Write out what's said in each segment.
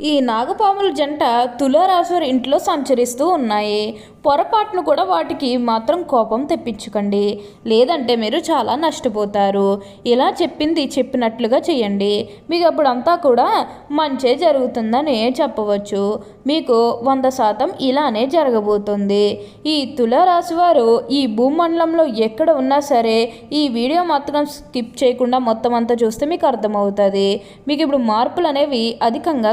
ఈ నాగపాముల జంట తులారాశి ఇంట్లో సంచరిస్తూ ఉన్నాయి. పొరపాటును కూడా వాటికి మాత్రం కోపం తెప్పించకండి. లేదంటే మీరు చాలా నష్టపోతారు. ఇలా చెప్పింది చెప్పినట్లుగా చేయండి మీకు అప్పుడంతా కూడా మంచే జరుగుతుందని చెప్పవచ్చు. మీకు వంద శాతం ఇలానే జరగబోతుంది. ఈ తులారాశి వారు ఈ భూమండలంలో ఎక్కడ ఉన్నా సరే ఈ వీడియో మాత్రం స్కిప్ చేయకుండా మొత్తం అంతా చూస్తే మీకు అర్థమవుతుంది. మీకు ఇప్పుడు మార్పులు అనేవి అధికంగా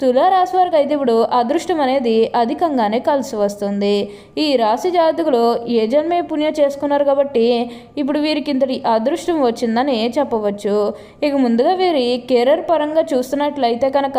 తులారాశి వారికి అయితే ఇప్పుడు అదృష్టం అనేది అధికంగానే కలిసి వస్తుంది. ఈ రాశి జాతకులు ఏ జన్మే పుణ్యం చేసుకున్నారు కాబట్టి ఇప్పుడు వీరికి ఇంతటి అదృష్టం వచ్చిందని చెప్పవచ్చు. ఇక ముందుగా వీరి కెరీర్ పరంగా చూస్తున్నట్లయితే కనుక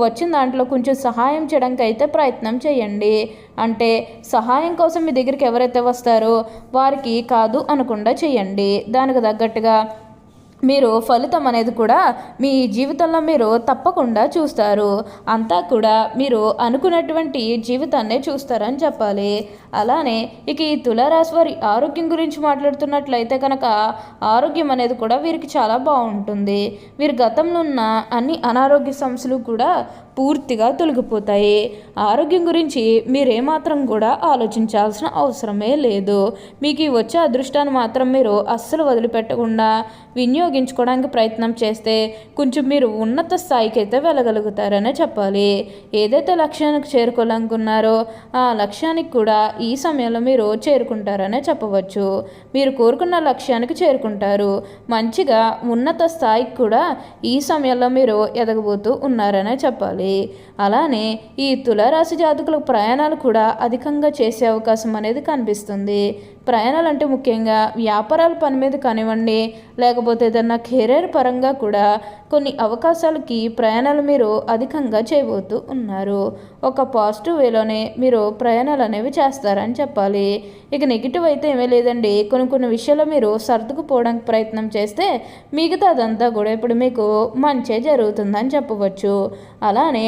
వచ్చిన దాంట్లో కొంచెం సహాయం చేయడానికి అయితే ప్రయత్నం చేయండి. అంటే సహాయం కోసం మీ దగ్గరికి ఎవరైతే వస్తారో వారికి కాదు అనకుండా చేయండి. దానికి తగ్గట్టుగా మీరు ఫలితం అనేది కూడా మీ జీవితంలో మీరు తప్పకుండా చూస్తారు. అంతా కూడా మీరు అనుకున్నటువంటి జీవితాన్నే చూస్తారని చెప్పాలి. అలానే ఇక ఈ తులారాశి వారి ఆరోగ్యం గురించి మాట్లాడుతున్నట్లయితే కనుక ఆరోగ్యం అనేది కూడా వీరికి చాలా బాగుంటుంది. వీరి గతంలో ఉన్న అన్ని అనారోగ్య సమస్యలు కూడా పూర్తిగా తొలగిపోతాయి. ఆరోగ్యం గురించి మీరేమాత్రం కూడా ఆలోచించాల్సిన అవసరమే లేదు. మీకు వచ్చే అదృష్టాన్ని మాత్రం మీరు అస్సలు వదిలిపెట్టకుండా వినియోగించుకోవడానికి ప్రయత్నం చేస్తే కొంచెం మీరు ఉన్నత స్థాయికి అయితే వెళ్ళగలుగుతారనే చెప్పాలి. ఏదైతే లక్ష్యానికి చేరుకోవాలనుకున్నారో ఆ లక్ష్యానికి కూడా ఈ సమయంలో మీరు చేరుకుంటారనే చెప్పవచ్చు. మీరు కోరుకున్న లక్ష్యానికి చేరుకుంటారు. మంచిగా ఉన్నత స్థాయికి కూడా ఈ సమయంలో మీరు ఎదగబోతూ ఉన్నారనే చెప్పాలి. అలానే ఈ తులారాశి జాతకులకు ప్రయాణాలు కూడా అధికంగా చేసే అవకాశం అనేది కనిపిస్తుంది. ప్రయాణాలు అంటే ముఖ్యంగా వ్యాపారాల పని మీద కానివ్వండి లేకపోతే ఏదన్నా కెరీర్ పరంగా కూడా కొన్ని అవకాశాలకి ప్రయాణాలు మీరు అధికంగా చేయబోతూ ఉన్నారు. ఒక పాజిటివ్ వేలోనే మీరు ప్రయాణాలు అనేవి చేస్తారని చెప్పాలి. ఇక నెగిటివ్ అయితే ఏమీ లేదండి. కొన్ని కొన్ని విషయాలు మీరు సర్దుకుపోవడానికి ప్రయత్నం చేస్తే మిగతా అదంతా కూడా ఇప్పుడు మీకు మంచే జరుగుతుందని చెప్పవచ్చు. అలానే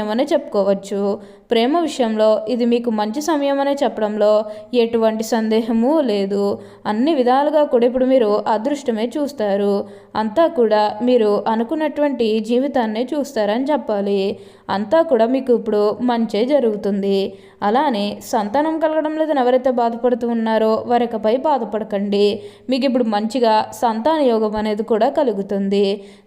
సమయమనే చెప్పుకోవచ్చు. ప్రేమ విషయంలో ఇది మీకు మంచి సమయం అనే చెప్పడంలో ఎటువంటి సందేహము లేదు. అన్ని విధాలుగా కూడా ఇప్పుడు మీరు అదృష్టమే చూస్తారు. అంతా కూడా మీరు అనుకున్నటువంటి జీవితాన్ని చూస్తారని చెప్పాలి. అంతా కూడా మీకు ఇప్పుడు మంచే జరుగుతుంది. అలానే సంతానం కలగడం లేదని ఎవరైతే బాధపడుతూ ఉన్నారో వారికపై బాధపడకండి. మీకు ఇప్పుడు మంచిగా సంతాన యోగం అనేది కూడా కలుగుతుంది.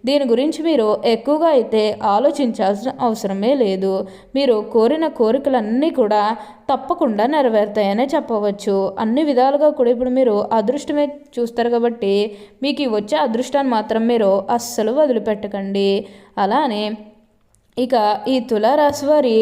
దీని గురించి మీరు ఎక్కువగా అయితే ఆలోచించాల్సిన అవసరమే లేదు. లేదు. మీరు కోరిన కోరికలన్నీ కూడా తప్పకుండా నెరవేరుతాయనే చెప్పవచ్చు. అన్ని విధాలుగా కూడా ఇప్పుడు మీరు అదృష్టమే చూస్తారు కాబట్టి మీకు వచ్చే అదృష్టాన్ని మాత్రం మీరు అస్సలు వదిలిపెట్టకండి. అలానే ఇక ఈ తులారాశి వారి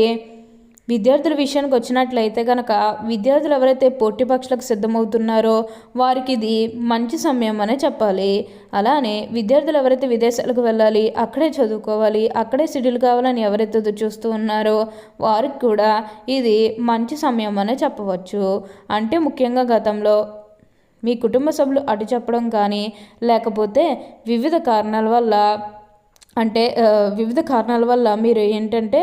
విద్యార్థుల విషయానికి వచ్చినట్లయితే కనుక విద్యార్థులు ఎవరైతే పోటీ పక్షులకు సిద్ధమవుతున్నారో వారికి ఇది మంచి సమయం అనే చెప్పాలి. అలానే విద్యార్థులు ఎవరైతే విదేశాలకు వెళ్ళాలి అక్కడే చదువుకోవాలి అక్కడే సిటీలు కావాలని ఎవరైతే చూస్తూ ఉన్నారో వారికి కూడా ఇది మంచి సమయం అనే చెప్పవచ్చు. అంటే ముఖ్యంగా గతంలో మీ కుటుంబ సభ్యులు అటు చెప్పడం కానీ లేకపోతే వివిధ కారణాల వల్ల అంటే వివిధ కారణాల వల్ల మీరు ఏంటంటే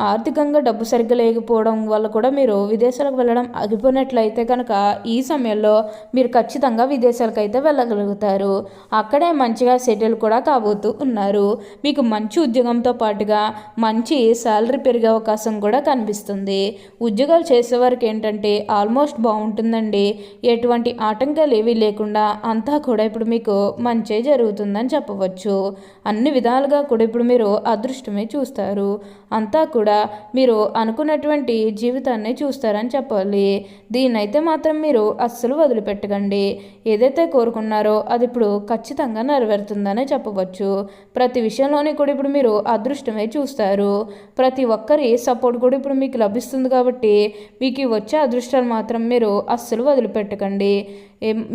ఆర్థికంగా డబ్బు సరిగ్గా లేకపోవడం వల్ల కూడా మీరు విదేశాలకు వెళ్ళడం ఆగిపోయినట్లయితే కనుక ఈ సమయంలో మీరు ఖచ్చితంగా విదేశాలకు అయితే వెళ్ళగలుగుతారు. అక్కడే మంచిగా సెటిల్ కూడా కాబోతూ ఉన్నారు. మీకు మంచి ఉద్యోగంతో పాటుగా మంచి శాలరీ పెరిగే అవకాశం కూడా కనిపిస్తుంది. ఉద్యోగాలు చేసేవారికి ఏంటంటే ఆల్మోస్ట్ బాగుంటుందండి. ఎటువంటి ఆటంకాలు ఏవి లేకుండా అంతా కూడా ఇప్పుడు మీకు మంచి జరుగుతుందని చెప్పవచ్చు. అన్ని విధాలుగా కూడా ఇప్పుడు మీరు అదృష్టమే చూస్తారు. అంతా కూడా మీరు అనుకున్నటువంటి జీవితాన్ని చూస్తారని చెప్పాలి. దీన్నైతే మాత్రం మీరు అస్సలు వదిలిపెట్టకండి. ఏదైతే కోరుకున్నారో అది ఇప్పుడు ఖచ్చితంగా నెరవేరుతుందనే చెప్పవచ్చు. ప్రతి విషయంలోని కూడా ఇప్పుడు మీరు అదృష్టమే చూస్తారు. ప్రతి ఒక్కరి సపోర్ట్ కూడా ఇప్పుడు మీకు లభిస్తుంది కాబట్టి మీకు వచ్చే అదృష్టాలు మాత్రం మీరు అస్సలు వదిలిపెట్టకండి.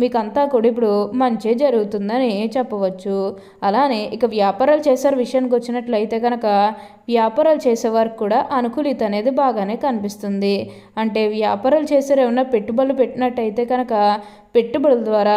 మీకంతా కూడా ఇప్పుడు మంచి జరుగుతుందని చెప్పవచ్చు. అలానే ఇక వ్యాపారాలు చేసారు విషయానికి వచ్చినట్లయితే కనుక వ్యాపారాలు చేసేవారికి కూడా అనుకూలిత అనేది బాగానే కనిపిస్తుంది. అంటే వ్యాపారాలు చేసారు ఏమైనా పెట్టుబడులు పెట్టినట్టయితే కనుక పెట్టుబడుల ద్వారా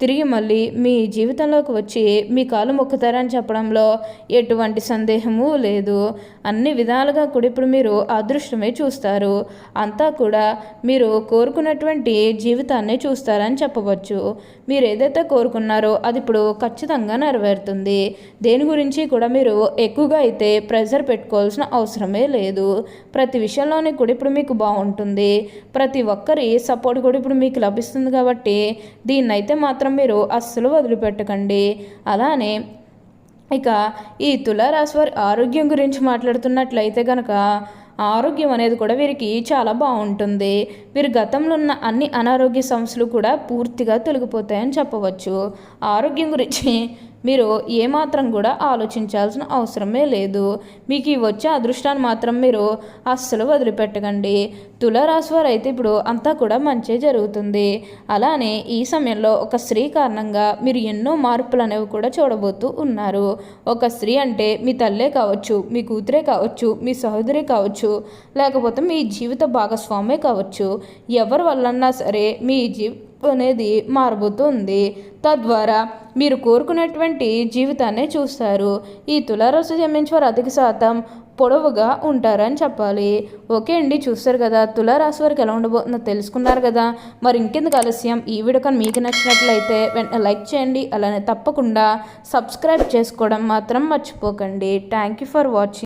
తిరిగి మళ్ళీ మీ జీవితంలోకి వచ్చి మీ కాలు మొక్కుతారని చెప్పడంలో ఎటువంటి సందేహము లేదు. అన్ని విధాలుగా కూడా ఇప్పుడు మీరు అదృష్టమే చూస్తారు. అంతా కూడా మీరు కోరుకున్నటువంటి జీవితాన్ని చూస్తారని చెప్పవచ్చు. మీరు ఏదైతే కోరుకున్నారో అది ఇప్పుడు ఖచ్చితంగా నెరవేరుతుంది. దేని గురించి కూడా మీరు ఎక్కువగా అయితే ప్రెజర్ పెట్టుకోవాల్సిన అవసరమే లేదు. ప్రతి విషయంలోనే కూడా ఇప్పుడు మీకు బాగుంటుంది. ప్రతి ఒక్కరి సపోర్ట్ కూడా ఇప్పుడు మీకు లభిస్తుంది కాబట్టి దీన్నైతే మాత్రం మీరు అస్సలు వదిలిపెట్టకండి. అలానే ఇక ఈ తులారాశి వారి ఆరోగ్యం గురించి మాట్లాడుతున్నట్లయితే కనుక ఆరోగ్యం అనేది కూడా వీరికి చాలా బాగుంటుంది. వీరు గతంలో ఉన్న అన్ని అనారోగ్య సమస్యలు కూడా పూర్తిగా తొలగిపోతాయని చెప్పవచ్చు. ఆరోగ్యం గురించి మీరు ఏమాత్రం కూడా ఆలోచించాల్సిన అవసరమే లేదు. మీకు ఈ వచ్చే అదృష్టాన్ని మాత్రం మీరు అస్సలు వదిలిపెట్టకండి. తులారాశి వారు అయితే ఇప్పుడు అంతా కూడా మంచి జరుగుతుంది. అలానే ఈ సమయంలో ఒక స్త్రీ కారణంగా మీరు ఎన్నో మార్పులు అనేవి కూడా చూడబోతూ ఉన్నారు. ఒక స్త్రీ అంటే మీ తల్లే కావచ్చు మీ కూతురే కావచ్చు మీ సహోదరి కావచ్చు లేకపోతే మీ జీవిత భాగస్వామే కావచ్చు. ఎవరి వల్లన్నా సరే మీ జీ అనేది మారబోతుంది. తద్వారా మీరు కోరుకున్నటువంటి జీవితాన్ని చూస్తారు. ఈ తులారాశి జన్మించిన వారు అధిక శాతం పొడవుగా ఉంటారని చెప్పాలి. ఓకే అండి చూస్తారు కదా? తులారాశి వారికి ఎలా ఉండబోతుందో తెలుసుకున్నారు కదా? మరి ఇంకెందుకు ఆలస్యం? ఈ వీడియో కానీ మీకు నచ్చినట్లయితే వెంటనే లైక్ చేయండి. అలానే తప్పకుండా సబ్స్క్రైబ్ చేసుకోవడం మాత్రం మర్చిపోకండి. Thank you for watching.